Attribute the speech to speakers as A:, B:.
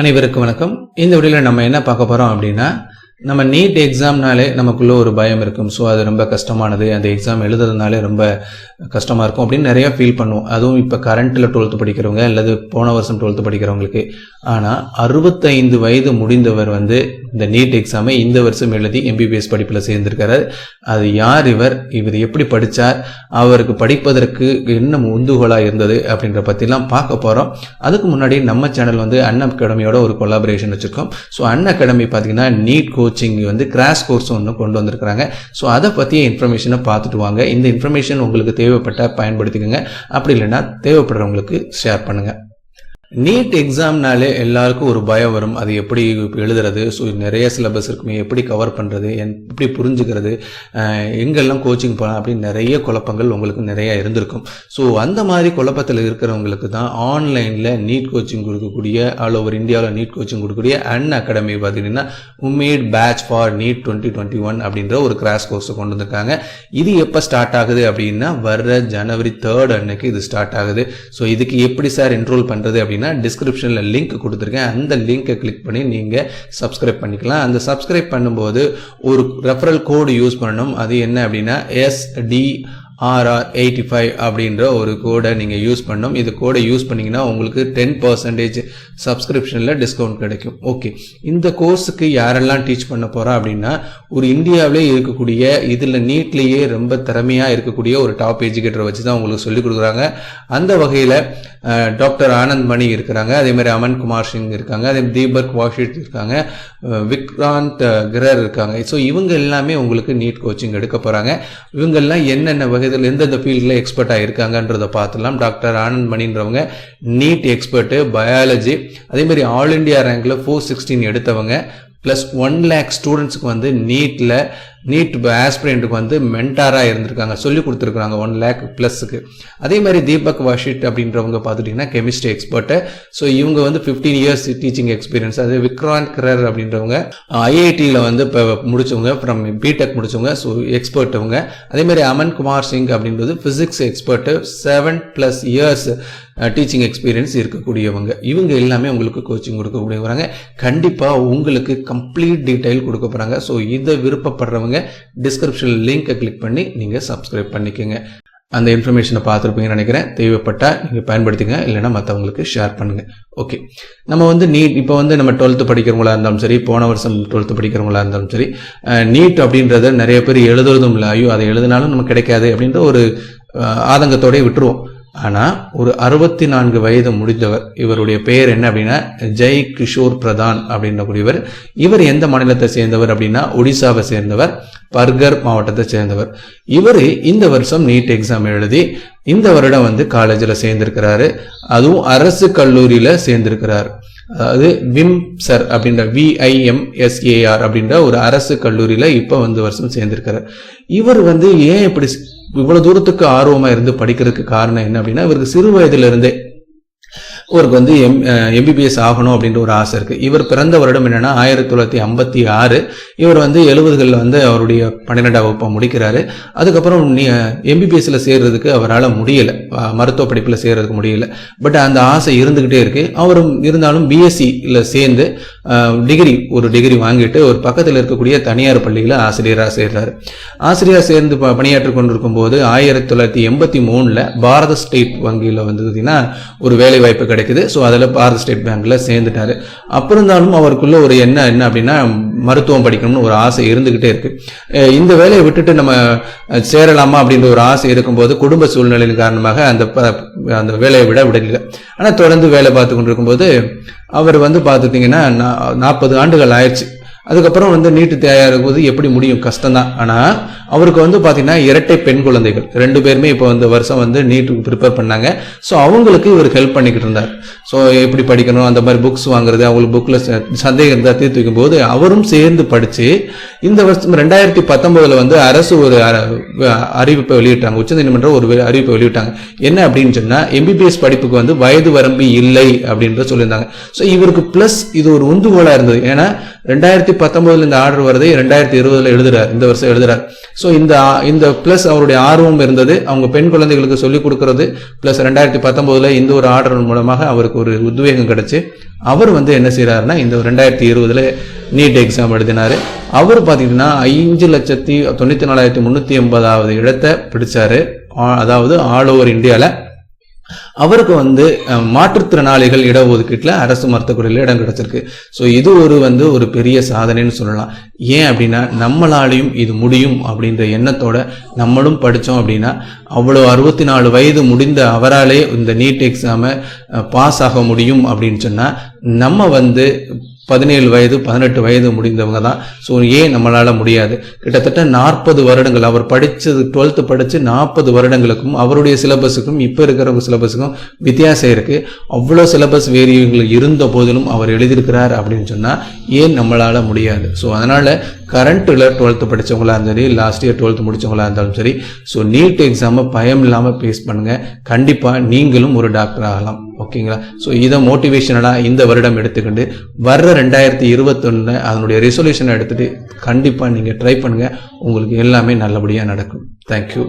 A: அனைவருக்கும் வணக்கம். இந்த வீடியோவில் நம்ம என்ன பார்க்க போகிறோம் அப்படின்னா நம்ம நீட் எக்ஸாம்னாலே நமக்குள்ளே ஒரு பயம் இருக்கும். ஸோ அது ரொம்ப கஷ்டமானது. அந்த எக்ஸாம் எழுதுறதுனாலே ரொம்ப கஷ்டமாக இருக்கும் அப்படின்னு நிறைய ஃபீல் பண்ணுவோம். அதுவும் இப்போ கரண்ட்டில் டுவெல்த்து படிக்கிறவங்க அல்லது போன வருஷம் டுவெல்த்து படிக்கிறவங்களுக்கு. ஆனால் அறுபத்தைந்து வயது முடிந்தவர் வந்து இந்த நீட் எக்ஸாமை இந்த வருஷம் எழுதி எம்பிபிஎஸ் படிப்பில் சேர்ந்திருக்கிறார். அது யார் இவர்? இவர் எப்படி படித்தார் அவருக்கு படிப்பதற்கு என்ன உந்துகோலாக இருந்தது அப்படின்ற பற்றிலாம் பார்க்க போகிறோம் அதுக்கு முன்னாடி நம்ம சேனல் வந்து அன் அகாடமியோட ஒரு கொலாபரேஷன் வச்சுருக்கோம். ஸோ அன் அகாடமி பார்த்தீங்கன்னா நீட் கோச்சிங் வந்து கிராஷ் கோர்ஸ் ஒன்று கொண்டு வந்திருக்கிறாங்க. ஸோ அதை பற்றிய இன்ஃபர்மேஷனை பார்த்துட்டு வாங்க. இந்த இன்ஃபர்மேஷன் உங்களுக்கு தேவைப்பட்டால் பயன்படுத்திக்கோங்க. அப்படி இல்லைன்னா தேவைப்படுறவங்களுக்கு ஷேர் பண்ணுங்கள் நீட் எக்ஸாம்னாலே எல்லாருக்கும் ஒரு பயம் வரும். அது எப்படி எழுதுறது? ஸோ நிறைய சிலபஸ் இருக்குமே எப்படி கவர் பண்ணுறது எப்படி புரிஞ்சுக்கிறது? எங்கெல்லாம் கோச்சிங் போகலாம் அப்படின்னு நிறைய குழப்பங்கள் உங்களுக்கு நிறையா இருந்திருக்கும். ஸோ அந்த மாதிரி குழப்பத்தில் இருக்கிறவங்களுக்கு தான் ஆன்லைனில் நீட் கோச்சிங் கொடுக்கக்கூடிய ஆல் ஓவர் இந்தியாவில் நீட் கோச்சிங் கொடுக்கக்கூடிய அன் அகாடமி பார்த்தீங்கன்னா Umeed batch for NEET twenty twenty one அப்படின்ற ஒரு கிராஷ் கோர்ஸை கொண்டு வந்திருக்காங்க. இது எப்போ ஸ்டார்ட் ஆகுது அப்படின்னா வர்ற ஜனவரி தேர்ட் அன்னைக்கு இது ஸ்டார்ட் ஆகுது. ஸோ இதுக்கு எப்படி சார் என்ரோல் பண்ணுறது அப்படின்னு டிஸ்கிரிப்ஷனில் லிங்க் கொடுத்துருக்கேன். அந்த லிங்கை கிளிக் பண்ணி நீங்கள் சப்ஸ்கிரைப் பண்ணிக்கலாம். அந்த சப்ஸ்கிரைப் பண்ணும்போது ஒரு ரெஃபரல் கோடு யூஸ் பண்ணணும். அது என்ன அப்படின்னா எஸ்டி ஆர்ஆர் எயிட்டி ஃபைவ் அப்படின்ற ஒரு கோடை நீங்கள் யூஸ் பண்ணோம் இது கோடை யூஸ் பண்ணிங்கன்னா உங்களுக்கு டென் பர்சன்டேஜ் சப்ஸ்கிரிப்ஷனில் டிஸ்கவுண்ட் கிடைக்கும். ஓகே இந்த கோர்ஸுக்கு யாரெல்லாம் டீச் பண்ண போகிறா அப்படின்னா ஒரு இந்தியாவிலே இருக்கக்கூடிய இதில் நீட்லேயே ரொம்ப திறமையாக இருக்கக்கூடிய ஒரு டாப் எஜுகேட்டரை வச்சு தான் உங்களுக்கு சொல்லிக் கொடுக்குறாங்க. அந்த வகையில் டாக்டர் ஆனந்த் மணி இருக்கிறாங்க. அதே மாதிரி அமன் குமார் சிங் இருக்காங்க. அதே மாதிரி தீபக் வாஷிட் இருக்காங்க. விக்ராந்த் கிரர் இருக்காங்க. ஸோ இவங்க எல்லாமே உங்களுக்கு நீட் கோச்சிங் எடுக்க போகிறாங்க இவங்கெல்லாம் என்னென்ன வகை இதில் எந்தெந்த ஃபீல்டில் எக்ஸ்பர்ட்டாக இருக்காங்கன்றதை பார்த்துலாம் டாக்டர் ஆனந்த் மணின்றவங்க நீட் எக்ஸ்பர்ட்டு பயாலஜி அதே மாதிரி ஆல் இண்டியா ரேங்கில் ஃபோர் சிக்ஸ்டீன் எடுத்தவங்க. ப்ளஸ் ஒன் லேக் ஸ்டூடெண்ட்ஸ்க்கு வந்து நீட்டில் நீட் ஆஸ்பிரண்ட்டுக்கு வந்து மென்டாராக இருந்திருக்காங்க. சொல்லி கொடுத்துருக்குறாங்க ஒன் லேக் ப்ளஸுக்கு அதே மாதிரி தீபக் வாஷிட் அப்படின்றவங்க பார்த்துட்டிங்கன்னா கெமிஸ்ட்ரி எக்ஸ்பர்ட்டு ஸோ இவங்க வந்து ஃபிஃப்டீன் இயர்ஸ் டீச்சிங் எக்ஸ்பீரியன்ஸ் அது விக்ராந்த் கிரர் அப்படின்றவங்க ஐஐடியில் வந்து இப்போ முடிச்சவங்க ஃப்ரம் பிடெக் முடிச்சவங்க ஸோ எக்ஸ்பர்ட் அவங்க. அதே மாதிரி அமன் குமார் சிங் அப்படின்றது physics expert seven plus years teaching experience இருக்கக்கூடியவங்க. இவங்க எல்லாமே உங்களுக்கு கோச்சிங் கொடுக்கக்கூடியவங்க. கண்டிப்பாக உங்களுக்கு கம்ப்ளீட் டீட்டெயில் கொடுக்க போகிறாங்க ஸோ இதை விருப்பப்படுறவங்க டிஸ்கிரிப்ஷன் லிங்கை கிளிக் பண்ணி நீங்கள் சப்ஸ்கிரைப் பண்ணிக்கோங்க. அந்த இன்ஃபர்மேஷனை பார்த்துருப்பீங்கன்னு நினைக்கிறேன். தேவைப்பட்டால் நீங்கள் பயன்படுத்திங்க இல்லைன்னா மற்றவங்களுக்கு ஷேர் பண்ணுங்கள் ஓகே நம்ம வந்து நீட் இப்போ வந்து நம்ம டுவெல்த்து படிக்கிறவங்களா இருந்தாலும் சரி போன வருஷம் டுவெல்த்து படிக்கிறவங்களா இருந்தாலும் சரி நீட் அப்படின்றத நிறைய பேர் எழுதுறதும் இல்லை. ஐயோ அதை எழுதினாலும் நமக்கு கிடைக்காது அப்படின்ற ஒரு ஆதங்கத்தோடய விட்டுருவோம். ஆனால் ஒரு அறுபத்தி நான்கு வயது முடிந்தவர் இவருடைய பெயர் என்ன அப்படின்னா ஜெய் கிஷோர் பிரதான் அப்படின்றக்கூடியவர். இவர் எந்த மாநிலத்தை சேர்ந்தவர் அப்படின்னா ஒடிசாவை சேர்ந்தவர் பர்கர் மாவட்டத்தை சேர்ந்தவர். இவர் இந்த வருஷம் நீட் எக்ஸாம் எழுதி இந்த வருடம் வந்து காலேஜில் சேர்ந்திருக்கிறாரு. அதுவும் அரசு கல்லூரியில் சேர்ந்திருக்கிறார். அதாவது விம்சர் அப்படின்ற விஐஎம்எஸ்ஏஆர் அப்படின்ற ஒரு அரசு கல்லூரியில் இப்போ வந்து வருஷம் சேர்ந்திருக்கிறார். இவர் வந்து ஏன் இப்படி இவ்வளவு தூரத்துக்கு ஆர்வமா இருந்து படிக்கிறதுக்கு காரணம் என்ன அப்படின்னா இவருக்கு சிறு வயதுல இருந்தே இவருக்கு வந்து எம் எம்பிபிஎஸ் ஆகணும் அப்படின்ற ஒரு ஆசை இருக்குது இவர் பிறந்த வருடம் என்னென்னா ஆயிரத்தி தொள்ளாயிரத்தி ஐம்பத்தி ஆறு. இவர் வந்து எழுபதுகளில் வந்து அவருடைய பன்னிரெண்டாம் வகுப்பை முடிக்கிறாரு. அதுக்கப்புறம் நீ எம்பிபிஎஸ்ல சேர்றதுக்கு அவரால் முடியல. மருத்துவ படிப்பில் சேர்றதுக்கு முடியல. பட் அந்த ஆசை இருந்துகிட்டே இருக்கு. அவரும் இருந்தாலும் பிஎஸ்சியில் சேர்ந்து டிகிரி ஒரு டிகிரி வாங்கிட்டு ஒரு பக்கத்தில் இருக்கக்கூடிய தனியார் பள்ளியில் ஆசிரியராக சேர்றாரு. ஆசிரியராக சேர்ந்து ப- பணியாற்றி கொண்டிருக்கும் போது ஆயிரத்தி தொள்ளாயிரத்தி எண்பத்தி மூணில் பாரத ஸ்டேட் வங்கியில் வந்து பார்த்தீங்கன்னா ஒரு வேலை வாய்ப்பு கிடைக்குது. ஸோ அதில் பாரத ஸ்டேட் பேங்க்ல சேர்ந்துட்டாரு. அப்புறம் இருந்தாலும் அவருக்குள்ள ஒரு என்ன என்ன அப்படின்னா மருத்துவம் படிக்கணும்னு ஒரு ஆசை இருந்துகிட்டே இருக்கு. இந்த வேலையை விட்டுட்டு நம்ம சேரலாமா அப்படின்ற ஒரு ஆசை இருக்கும்போது குடும்ப சூழ்நிலையின் காரணமாக அந்த அந்த வேலையை விட விடல ஆனால் தொடர்ந்து வேலை பார்த்து கொண்டிருக்கும்போது அவர் வந்து பார்த்துட்டிங்கன்னா நாற்பது ஆண்டுகள் ஆயிடுச்சு. அதுக்கப்புறம் வந்து நீட்டு தயாராகும் போது எப்படி முடியும்? கஷ்டம்தான். ஆனால் அவருக்கு வந்து பார்த்தீங்கன்னா இரட்டை பெண் குழந்தைகள். ரெண்டு பேருமே இப்போ வந்து வருஷம் வந்து நீட்டுக்கு ப்ரிப்பேர் பண்ணாங்க. ஸோ அவங்களுக்கு இவர் ஹெல்ப் பண்ணிக்கிட்டு இருந்தார். ஸோ எப்படி படிக்கணும்? அந்த மாதிரி புக்ஸ் வாங்குறது அவங்களுக்கு புக்கில் சந்தேகம் இருந்தால் தீர்த்து வைக்கும்போது அவரும் சேர்ந்து படித்து இந்த வருஷம் ரெண்டாயிரத்தி பத்தொம்போதில் வந்து அரசு ஒரு அறிவிப்பை வெளியிட்டாங்க. உச்சநீதிமன்றம் ஒரு அறிவிப்பை வெளியிட்டாங்க. என்ன அப்படின்னு சொன்னால் எம்பிபிஎஸ் படிப்புக்கு வந்து வயது வரம்பு இல்லை அப்படின்ற சொல்லியிருந்தாங்க. ஸோ இவருக்கு ப்ளஸ் இது ஒரு உந்துகோலாக இருந்தது. ஏன்னா ரெண்டாயிரத்தி பத்தொன்பதுல இந்த ஆர்டர் வருது ரெண்டாயிரத்தி இருபதுல எழுதுறாரு இந்த வருஷம் எழுதுறாரு ஸோ இந்த இந்த ப்ளஸ் அவருடைய ஆர்வம் இருந்தது. அவங்க பெண் குழந்தைகளுக்கு சொல்லிக் கொடுக்கறது. ப்ளஸ் ரெண்டாயிரத்தி பத்தொன்பதுல இந்த ஒரு ஆர்டர் மூலமாக அவருக்கு ஒரு உத்வேகம் கிடைச்சு. அவர் வந்து என்ன செய்கிறாருன்னா இந்த ரெண்டாயிரத்தி இருபதுல நீட் எக்ஸாம் எழுதினாரு. அவர் பார்த்தீங்கன்னா ஐந்து லட்சத்தி தொண்ணூத்தி நாலாயிரத்தி முந்நூற்றி எண்பதாவது இடத்தை பிடிச்சாரு. ஆ- அதாவது ஆல் ஓவர் இந்தியாவில் அவருக்கு வந்து மாற்றுத்திறனாளிகள் இடஒதுக்கீட்டில் அரசு மருத்துவக்குறையில் இடம் கிடைச்சிருக்கு. ஸோ இது ஒரு வந்து ஒரு பெரிய சாதனைன்னு சொல்லலாம். ஏன் அப்படின்னா நம்மளாலையும் இது முடியும் அப்படின்ற எண்ணத்தோட நம்மளும் படித்தோம் அப்படின்னா அவ்வளோ அறுபத்தி நாலு வயது முடிந்த அவராலே இந்த நீட் எக்ஸாமை பாஸ் ஆக முடியும் அப்படின்னு சொன்னால் நம்ம வந்து பதினேழு வயது பதினெட்டு வயது முடிந்தவங்க தான் ஸோ ஏன் நம்மளால் முடியாது? கிட்டத்தட்ட நாற்பது வருடங்கள் அவர் படித்தது டுவெல்த்து படித்து நாற்பது வருடங்களுக்கும் அவருடைய சிலபஸுக்கும் இப்போ இருக்கிறவங்க சிலபஸுக்கும் வித்தியாசம் இருக்குது அவ்வளோ சிலபஸ் வேரியங்கள் இருந்த போதிலும் அவர் எழுதியிருக்கிறார் அப்படின்னு சொன்னால் ஏன் நம்மளால் முடியாது? ஸோ அதனால் கரண்ட்டில் டுவெல்த்து படித்தவங்களா இருந்தாலும் சரி லாஸ்ட் இயர் டுவெல்த்து முடிச்சவங்களா இருந்தாலும் சரி ஸோ நீட் எக்ஸாமை பயம் இல்லாமல் ஃபேஸ் பண்ணுங்கள் கண்டிப்பாக நீங்களும் ஒரு டாக்டர் ஆகலாம். ஓகேங்களா ஸோ இதை மோட்டிவேஷனலாக இந்த வருடம் எடுத்துக்கிட்டு வர்ற ரெண்டாயிரத்தி இருபத்தொன்னு அதனுடைய ரெசல்யூஷனை எடுத்துகிட்டு கண்டிப்பாக நீங்கள் ட்ரை பண்ணுங்கள் உங்களுக்கு எல்லாமே நல்லபடியாக நடக்கும். தேங்க்யூ